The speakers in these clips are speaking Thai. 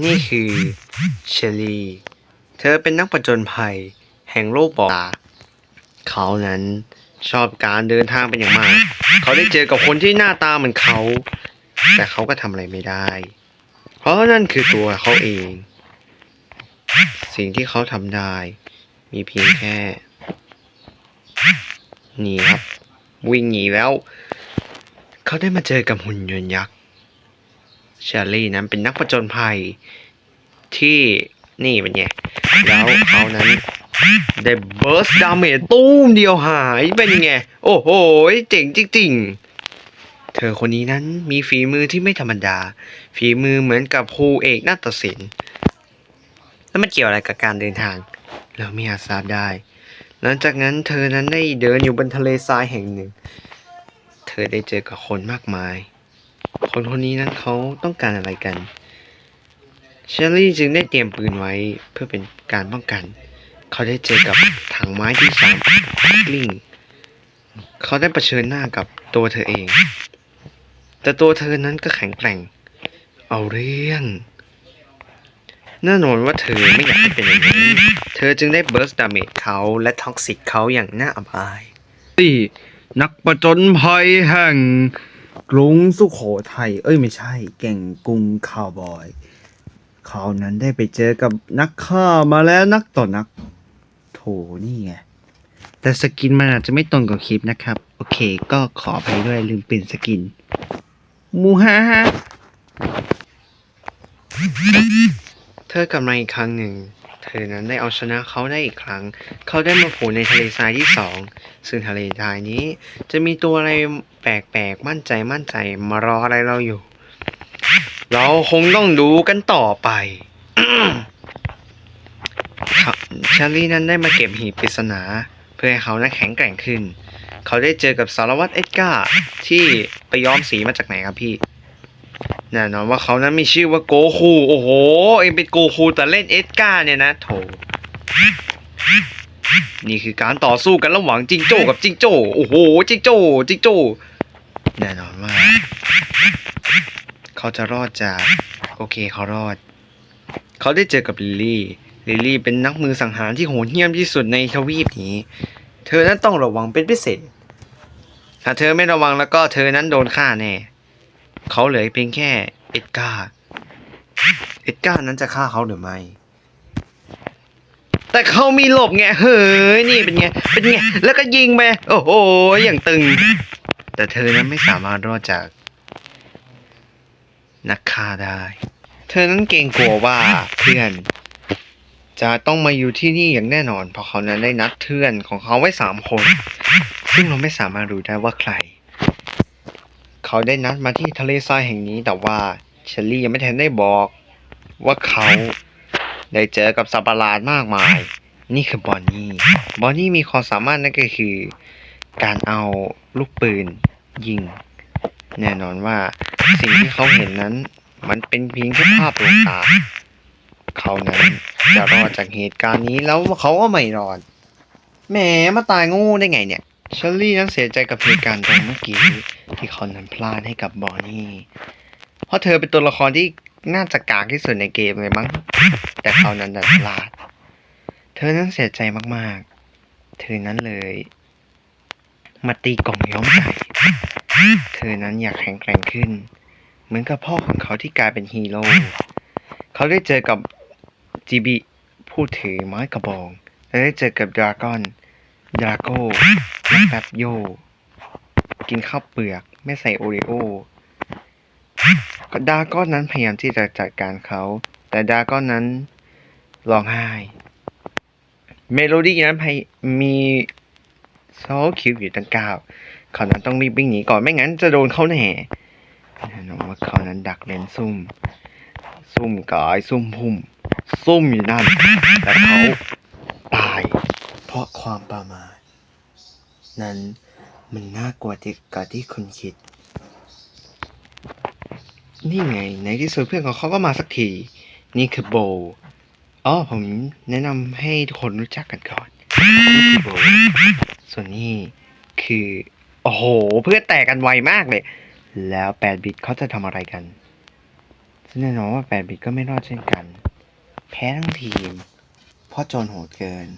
นี่คือเชลีเธอเป็นนักผจญภัย แห่งโลกบอกาเขานั้นชอบการเดินทางเป็นอย่างมาก เขาได้เจอกับคนที่หน้าตาเหมือนเขา แต่เขาก็ทำอะไรไม่ได้ เพราะนั่นคือตัวเขาเอง สิ่งที่เขาทำได้ มีเพียงแค่หนีครับ วิ่งหนีแล้ว เขาได้มาเจอกับหุ่นยนต์ยักษ์ เชอรี่นั้นเป็นนักผจญภัยที่นี่เป็นไงแล้วเขานั้นได้เบิร์สดาเมจตู้มเดียวหายเป็นไง โอ้โหเจ๋งจริงๆ เธอคนนี้นั้นมีฝีมือที่ไม่ธรรมดา ฝีมือเหมือนกับครูเอกนาฏศิลป์แล้วมันเกี่ยวอะไรกับการเดินทาง เราไม่อาจทราบได้ หลังจากนั้นเธอนั้นได้เดินอยู่บนทะเลทรายแห่งหนึ่ง เธอได้เจอกับคนมากมาย คนคนนี้นั้นเขาต้องการอะไรกันเชอรี่จึงได้เตรียมปืนไว้เพื่อเป็นการป้องกัน เขาได้เจอกับถังไม้ที่สามกลิ้ง เขาได้เผชิญหน้ากับตัวเธอเอง แต่ตัวเธอนั้นก็แข็งแกร่ง เอาเรื่องแน่นอนว่าเธอไม่อยากให้เป็นอย่างนั้เธอจึงได้เบิร์สดาเมจเขาและท็อกซิกเขาอย่างน่าอับอายที่นักประจนภัยแห่ง กรุงสุขโขทัย เอ้ยไม่ใช่ แก่งกรุงคาวบอยเขานั้นได้ไปเจอกับนักฆ่ามาแล้วนักต่อนัก โถนี่ไง แต่สกินมันอาจจะไม่ตรงกับคลิปนะครับ โอเค ก็ขอไปด้วยลืมเปลี่ยนสกิน มูฮ่าฮ่าเธอกลับมาอีกครั้งหนึ่ง เธอนั้นได้เอาชนะเขาได้อีกครั้ง เขาได้มาโผล่ในทะเลทรายที่สอง ซึ่งทะเลทรายนี้ จะมีตัวอะไรแปลกๆ มั่นใจมั่นใจมารออะไรเราอยู่ เราคงต้องดูกันต่อไปครับชาลีนั้นได้มาเก็บหีบปริศนา เพื่อให้เขานั้นแข็งแกร่งขึ้น เขาได้เจอกับสารวัตรเอ็ดการ์ที่ไปย้อมสีมาจากไหนครับพี่ แน่นอนว่าเขานั้นมีชื่อว่าโกคูโอ้โห เองเป็นโกคูแต่เล่นเอ็ดการ์เนี่ยนะโถนี่คือการต่อสู้กันระหว่างจิงโจ้กับจิงโจ้โอ้โหจิงโจ้จิงโจ้แน่นอนว่า เขาจะรอดจากโอเคเขารอด เขาได้เจอกับลิลลี่ลิลลี่เป็นนักมือสังหารที่โหดเหี้ยมที่สุดในทวีปนี้ เธอนั้นต้องระวังเป็นพิเศษ ถ้าเธอไม่ระวังแล้วก็เธอนั้นโดนฆ่าแน่ เขาเหลือเพียงแค่เอ็ดการ์เอ็ดการ์นั้นจะฆ่าเขาหรือไม่แต่เขามีหลบไงเฮ้ยนี่เป็นไงเป็นไงแล้วก็ยิงไปโอ้โหอย่างตึง แต่เธอนั้นไม่สามารถรอดจาก นักฆ่าได้ เธอนั้นเกรงกลัวว่าเพื่อน จะต้องมาอยู่ที่นี่อย่างแน่นอน เพราะเขานั้นได้นัดเพื่อนของเขาไว้สามคน ซึ่งเราไม่สามารถรู้ได้ว่าใคร เขาได้นัดมาที่ทะเลทรายแห่งนี้แต่ว่าเชลลี่ยังไม่ทันได้บอก ว่าเขาได้เจอกับสัตว์ประหลาดมากมาย นี่คือบอนนี่ บอนนี่มีความสามารถนั่นก็คือ การเอาลูกปืนยิง แน่นอนว่าสิ่งที่เขาเห็นนั้น มันเป็นเพียงแค่ภาพลวงตา เขานั้นจะรอดจากเหตุการณ์นี้แล้วเขาก็ไม่รอด แหมมาตายงูได้ไงเนี่ย เชลลี่นั้นเสียใจกับเหตุการณ์ตรงเมื่อกี้ที่เขานั้นพลาดให้กับบอนนี่ เพราะเธอเป็นตัวละครที่น่าจะกากที่สุดในเกมเลยมั้ง แต่เขานั้นดันพลาด เธอนั้นเสียใจมากๆ เธอนั้นเลย มาตีกล่องย้อมใจ เธอนั้นอยากแข็งแกร่งขึ้น เหมือนกับพ่อของเขาที่กลายเป็นฮีโร่ เขาได้เจอกับจีบีผู้ถือไม้กระบอง และได้เจอกับดราก้อน ดราโก้ และแป๊บโย กินข้าวเปลือก ไม่ใส่โอริโอดาก้อนนั้นพยายามที่จะจัดการเขา แต่ดาก้อนนั้นร้องไห้ เมโลดี้นั้นพมีโซลคิวอยู่ตั้งเก้าเขานั้นต้องรีบวิ่งหนีก่อนไม่งั้นจะโดนเขาแน่แน่นอนว่าเขานั้นดักเลนซุ่ม ซุ่มกายซุ่มพุ่ม ซุ่มอยู่นั่นแต่เขาตายเพราะความประมาท นั้น มันน่ากลัวที่กว่าที่คุณคิด นี่ไง ในที่สุดเพื่อนของเขาก็มาสักที นี่คือโบอ๋อผมแนะนำให้ทุกคนรู้จักกันก่อนนี่คือโบส่วนนี้คือ โอ้โห เพื่อนแตกกันไวมากเลย แล้ว8บิตเขาจะทำอะไรกันซึ่งแน่นอนว่าแปดบิตก็ไม่รอดเช่นกัน แพ้ทั้งทีม เพราะโจรโหดเกิน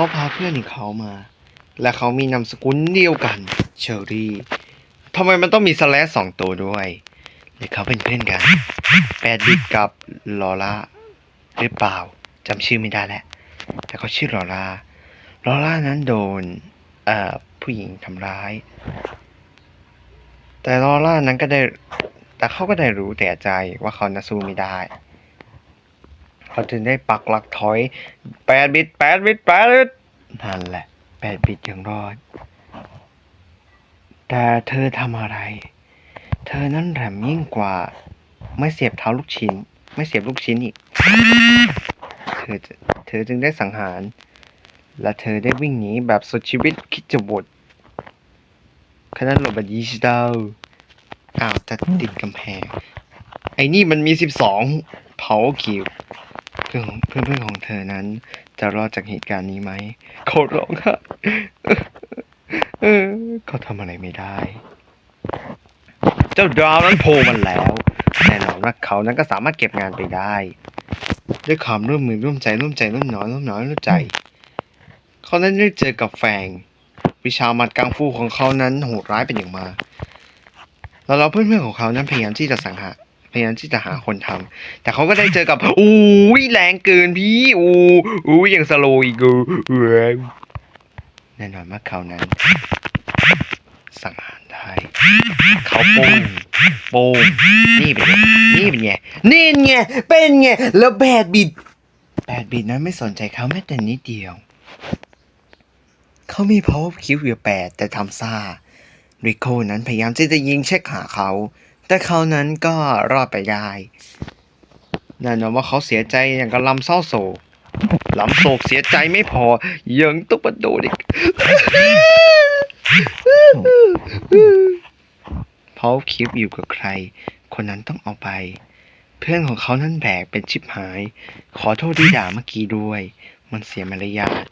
เขาพาเพื่อนของเขามา และเขามีนามสกุลเดียวกันเชอรี่ทำไมมันต้องมีสแลสสองตัวด้วยหรือเขาเป็นเพื่อนกันแปดบิตกับลอร่าหรือเปล่าจำชื่อไม่ได้แล้วแต่เขาชื่อลอร่าลอร่านั้นโดนเอ่อผู้หญิงทำร้าย แต่ลอร่านั้นก็ได้ แต่เขาก็ได้รู้แต่ใจว่าเขาน่ะสู้ไม่ได้ เขาจึงได้ปักหลักถอยแปดบิตแปดบิตแปดบิตนั่นแหละแปดบิตยังรอด แต่เธอทำอะไร เธอนั้นแหลมยิ่งกว่า ไม่เสียบเท้าลูกชิ้น ไม่เสียบลูกชิ้นอีก เธอเธอจึงได้สังหาร และเธอได้วิ่งหนีแบบสุดชีวิตคิดจะบดขณะหลบแบบยีสดาวอ้าวแต่ติดกำแพง ไอ้นี่มันมีสิบสองเผาคิว เพื่อนของเพื่อนเพื่อนของเธอนั้น จะรอดจากเหตุการณ์นี้ไหมเขาร้องไห้เออเขาทำอะไรไม่ได้ เจ้าดาวนั้นโผล่มันแล้วแน่นอนว่าเขานั้นก็สามารถเก็บงานไปได้ ด้วยความร่วมมือร่วมใจร่วมใจร่วมน้อยร่วมน้อยร่วมใจ เขานั้นได้เจอกับแฟง วิชาหมัดกังฟูของเขานั้นโหดร้ายเป็นอย่างมากแล้วเราเพื่อนๆของเขานั้นพยายามที่จะสังหาร พยายามที่จะหาคนทำแต่เขาก็ได้เจอกับอู้ยแรงเกินพี่อู้อู้ยยังสโลอีกกูเว้ยแน่นอนว่าเขานั้น สังหารได้เขาโป้งโป้งนี่เป็นไงนี่เป็นไงนี่ไงเป็นไงแล้วแบดบิดแบดบิดนั้นไม่สนใจเขาแม้แต่นิดเดียวเขามี power คิวอยู่แปดแต่ทำซ่าริโคนั้นพยายามที่จะยิงเช็คหาเขา แต่เขานั้นก็รอดไปได้แน่นอนว่าเขาเสียใจอย่างกับลำเศร้าโศกลำโศกเสียใจไม่พอ ยังต้องมาโดนอีกเพราะคิปอยู่กับใคร คนนั้นต้องเอาไป เพื่อนของเขานั้นแบกเป็นชิบหาย ขอโทษที่ด่าเมื่อกี้ด้วย มันเสียมารยาท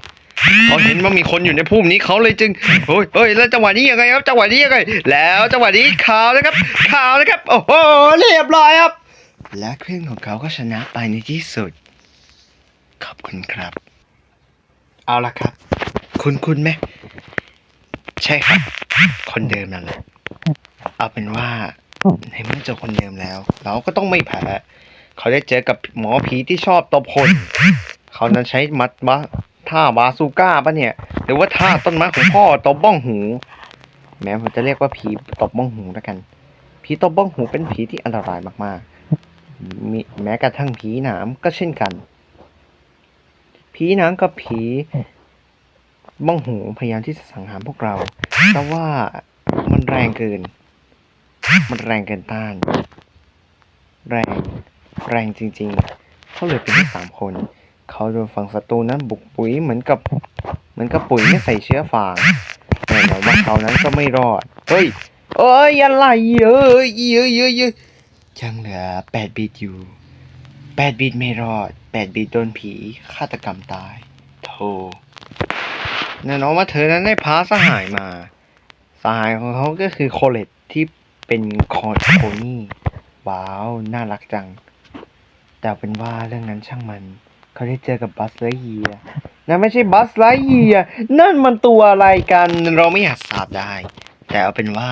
เขาเห็นว่ามีคนอยู่ในพุ่มนี้เขาเลยจึงเฮ้ยเฮ้ยแล้วจังหวะนี้ยังไงครับจังหวะนี้ยังไง แล้วจังหวะนี้ขาวนะครับขาวนะครับโอ้โหเรียบร้อยครับ และเพื่อนของเขาก็ชนะไปในที่สุด ขอบคุณครับ เอาละครับ คุณคุณไหมใช่ครับ คนเดิมนั่นแหละเอาเป็นว่าในเมื่อเจอคนเดิมแล้ว เราก็ต้องไม่แพ้เขาได้เจอกับหมอผีที่ชอบตบคน เขานั้นใช้มัดบา ท่าบาซูก้าปะเนี่ย หรือว่าท่าต้นไม้ของพ่อตบบ้องหู แม้ผมจะเรียกว่าผีตบบ้องหูแล้วกัน ผีตบบ้องหูเป็นผีที่อันตรายมากๆมีแม้กระทั่งผีหนามก็เช่นกัน ผีหนามกับผีบ้องหูพยายามที่จะสังหารพวกเรา แต่ว่ามันแรงเกิน มันแรงเกินต้าน แรง แรงจริง ๆ เขาเลือเพียงแค่สามคน เขาโดนฝั่งศัตรูนั้นบุกปุ๋ยเหมือนกับเหมือนกับปุ๋ยไม่ใส่เชื้อฟางแน่นอนว่าเขานั้นก็ไม่รอด เฮ้ยเอ้ยอะไรเอ้ยเยอะเยอะเยอะยังเหลือแปดบิตอยู่แปดบิตไม่รอดแปดบิตโดนผีฆาตกรรมตายโธ่แน่นอนว่าเธอนั้นได้พาสหายมา สหายของเขาก็คือโคเลตที่เป็นคอร์โคนี่ ว้าว น่ารักจัง แต่เป็นว่าเรื่องนั้นช่างมัน เขาได้เจอกับบัสไลเยียนั่นไม่ใช่บัสไลเยียนั่นมันตัวอะไรกันเราไม่อยากทราบได้ แต่เอาเป็นว่า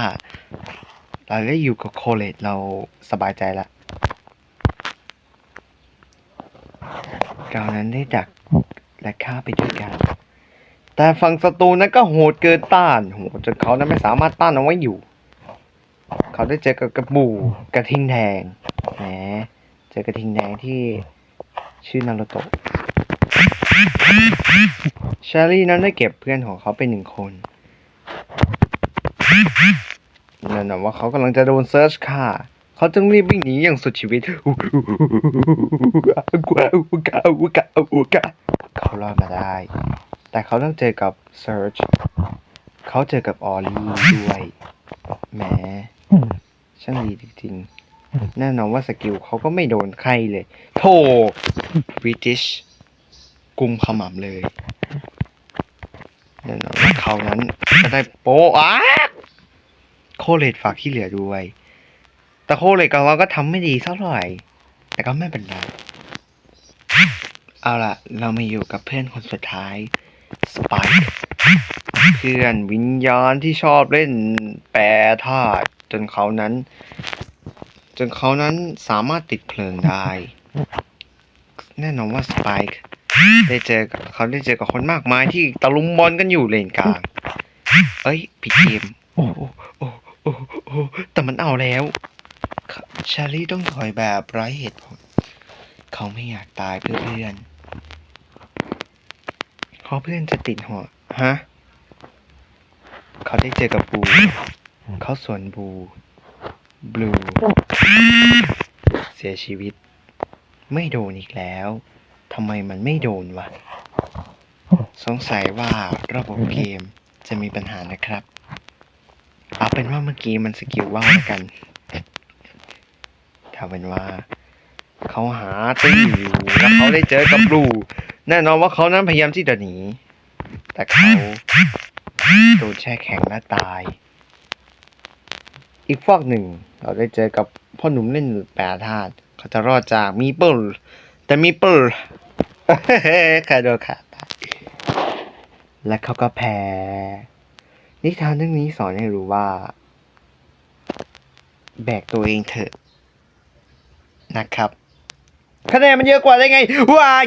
เราได้อยู่กับโคเลตเราสบายใจละเรานั้นได้ดักและฆ่าไปด้วยกัน แต่ฝั่งศัตรูนั้นก็โหดเกินต้านโหดจนเขานั้นไม่สามารถต้านเอาไว้อยู่ เขาได้เจอกับกระบูกระทิงแดงแหมเจอกระทิงแดงที่ ชื่อนารุโตะชาลีนั้นได้เก็บเพื่อนของเขาไปหนึ่งคนนั่นนะว่าเขากำลังจะโดนเซิร์ชฆ่าเขาจึงรีบวิ่งหนีอย่างสุดชีวิตเขารอดมาได้ แต่เขาต้องเจอกับเซิร์ชเขาเจอกับออลลี่ด้วยแหมช่างดีจริงๆ แน่นอนว่าสกิลเขาก็ไม่โดนใครเลยโธ่บริติชกุมขมับเลยแน่นอนว่าเขานั้นจะได้โปะอ้าโคเลตฝากที่เหลือด้วย แต่โคเล็กกับเราก็ทำไม่ดีเท่าไหร่แต่ก็ไม่เป็นไรเอาล่ะ เรามาอยู่กับเพื่อนคนสุดท้ายสไปค์เพื่อนวิญญาณที่ชอบเล่นแปรธาตุจนเขานั้น จนเขานั้นสามารถติดเพลิงได้ แน่นอนว่าสไปค์ได้เจอกับเขาได้เจอกับคนมากมายที่ตะลุมบอลกันอยู่เลนกลาง เอ้ยผิดเกมโอ้โอ้โอ้โอ้แต่มันเอาแล้วชาลีต้องถอยแบบไร้เหตุผล เขาไม่อยากตายเพื่อเพื่อนเพราะเพื่อนจะติดหัวฮะ เขาได้เจอกับบู เขาสวนบู บลูเสียชีวิต ไม่โดนอีกแล้วทำไมมันไม่โดนวะ สงสัยว่าระบบเกมจะมีปัญหานะครับ เอาเป็นว่าเมื่อกี้มันสกิลว่าวแล้วกันถ้าเป็นว่าเขาหาตีอยู่แล้วเขาได้เจอกับบลูแน่นอนว่าเขานั้นพยายามที่จะหนี แต่เขาโดนแช่แข็งและตาย อีกฟอกหนึ่ง เราได้เจอกับพ่อหนุ่มเล่นแปรธาตุเขาจะรอดจากมีเปิลแต่มีเปิลครโดนขาดตายและเขาก็แพ้ นิทานเรื่องนี้สอนให้รู้ว่า แบกตัวเองเถอะนะครับคะแนนมันเยอะกว่าได้ไงว้าย